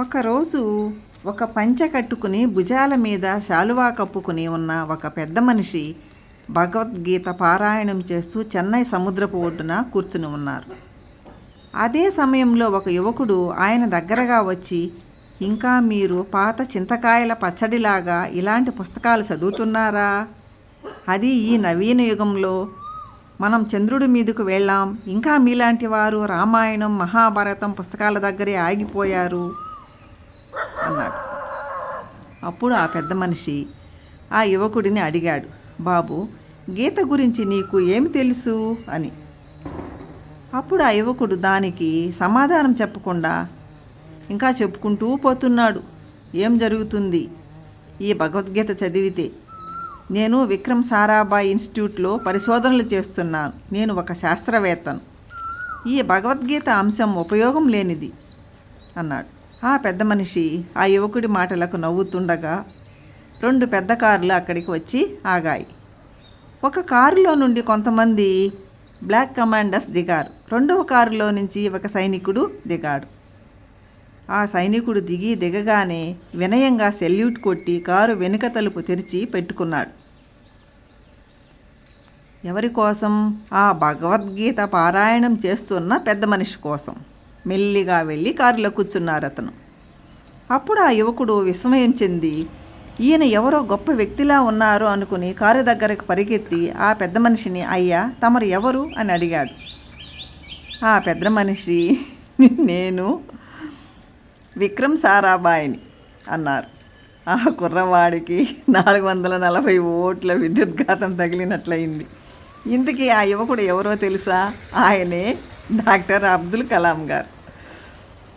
ఒకరోజు ఒక పంచె కట్టుకుని భుజాల మీద శాలువా కప్పుకుని ఉన్న ఒక పెద్ద మనిషి భగవద్గీత పారాయణం చేస్తూ చెన్నై సముద్రపు ఒడ్డున కూర్చుని ఉన్నారు. అదే సమయంలో ఒక యువకుడు ఆయన దగ్గరగా వచ్చి ఇంకా మీరు పాత చింతకాయల పచ్చడిలాగా ఇలాంటి పుస్తకాలు చదువుతున్నారా? అది ఈ నవీన యుగంలో. మనం చంద్రుడి మీదకు వెళ్ళాం. ఇంకా మీలాంటి వారు రామాయణం మహాభారతం పుస్తకాల దగ్గరే ఆగిపోయారు. అన్నాడు. అప్పుడు ఆ పెద్ద మనిషి ఆ యువకుడిని అడిగాడు బాబు గీత గురించి నీకు ఏమి తెలుసు? అని. అప్పుడు ఆ యువకుడు దానికి సమాధానం చెప్పకుండా ఇంకా చెప్పుకుంటూ పోతున్నాడు. ఏం జరుగుతుంది? ఈ భగవద్గీత చదివితే నేను విక్రమ్ సారాభాయ్ ఇన్స్టిట్యూట్లో పరిశోధనలు చేస్తున్నాను. నేను ఒక శాస్త్రవేత్తను. ఈ భగవద్గీత అంశం ఉపయోగం లేనిది అన్నాడు. ఆ పెద్ద మనిషి ఆ యువకుడి మాటలకు నవ్వుతుండగా రెండు పెద్ద కార్లు అక్కడికి వచ్చి ఆగాయి. ఒక కారులో నుండి కొంతమంది బ్లాక్ కమాండర్స్ దిగారు. రెండవ కారులో నుంచి ఒక సైనికుడు దిగాడు. ఆ సైనికుడు దిగి దిగగానే వినయంగా సెల్యూట్ కొట్టి కారు వెనుక తలుపు తెరిచి పెట్టుకున్నాడు. ఎవరి కోసం? ఆ భగవద్గీత పారాయణం చేస్తున్న పెద్ద మనిషి కోసం. మెల్లిగా వెళ్ళి కారులో కూర్చున్నారు అతను. అప్పుడు ఆ యువకుడు విస్మయం చెంది ఈయన ఎవరో గొప్ప వ్యక్తిలా ఉన్నారు అనుకుని కారు దగ్గరకు పరిగెత్తి ఆ పెద్ద మనిషిని అయ్యా తమరు ఎవరు? అని అడిగాడు. ఆ పెద్ద మనిషి నేను విక్రమ్ సారాబాయిని అన్నారు. ఆ కుర్రవాడికి నాలుగు వందల నలభై ఓట్ల విద్యుద్ఘాతం తగిలినట్లయింది. ఇంతకీ ఆ యువకుడు ఎవరో తెలుసా? ఆయనే డాక్టర్ అబ్దుల్ కలాం గారు.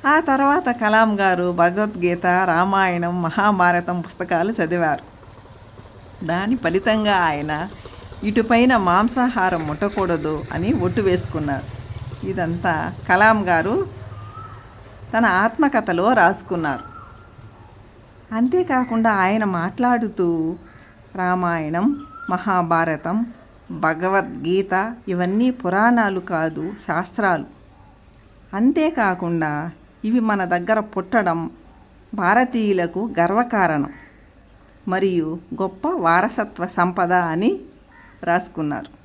ఆ తర్వాత కలాం గారు భగవద్గీత రామాయణం మహాభారతం పుస్తకాలు చదివారు. దాని ఫలితంగా ఆయన ఇటుపైన మాంసాహారం ముట్టకూడదు అని ఒట్టు వేసుకున్నారు. ఇదంతా కలాం గారు తన ఆత్మకథలో రాసుకున్నారు. అంతేకాకుండా ఆయన మాట్లాడుతూ రామాయణం మహాభారతం భగవద్గీత ఇవన్నీ పురాణాలు కాదు శాస్త్రాలు. అంతేకాకుండా ఇవి మన దగ్గర పుట్టడం భారతీయులకు గర్వకారణం. మరియు గొప్ప వారసత్వ సంపద అని రాసుకున్నారు.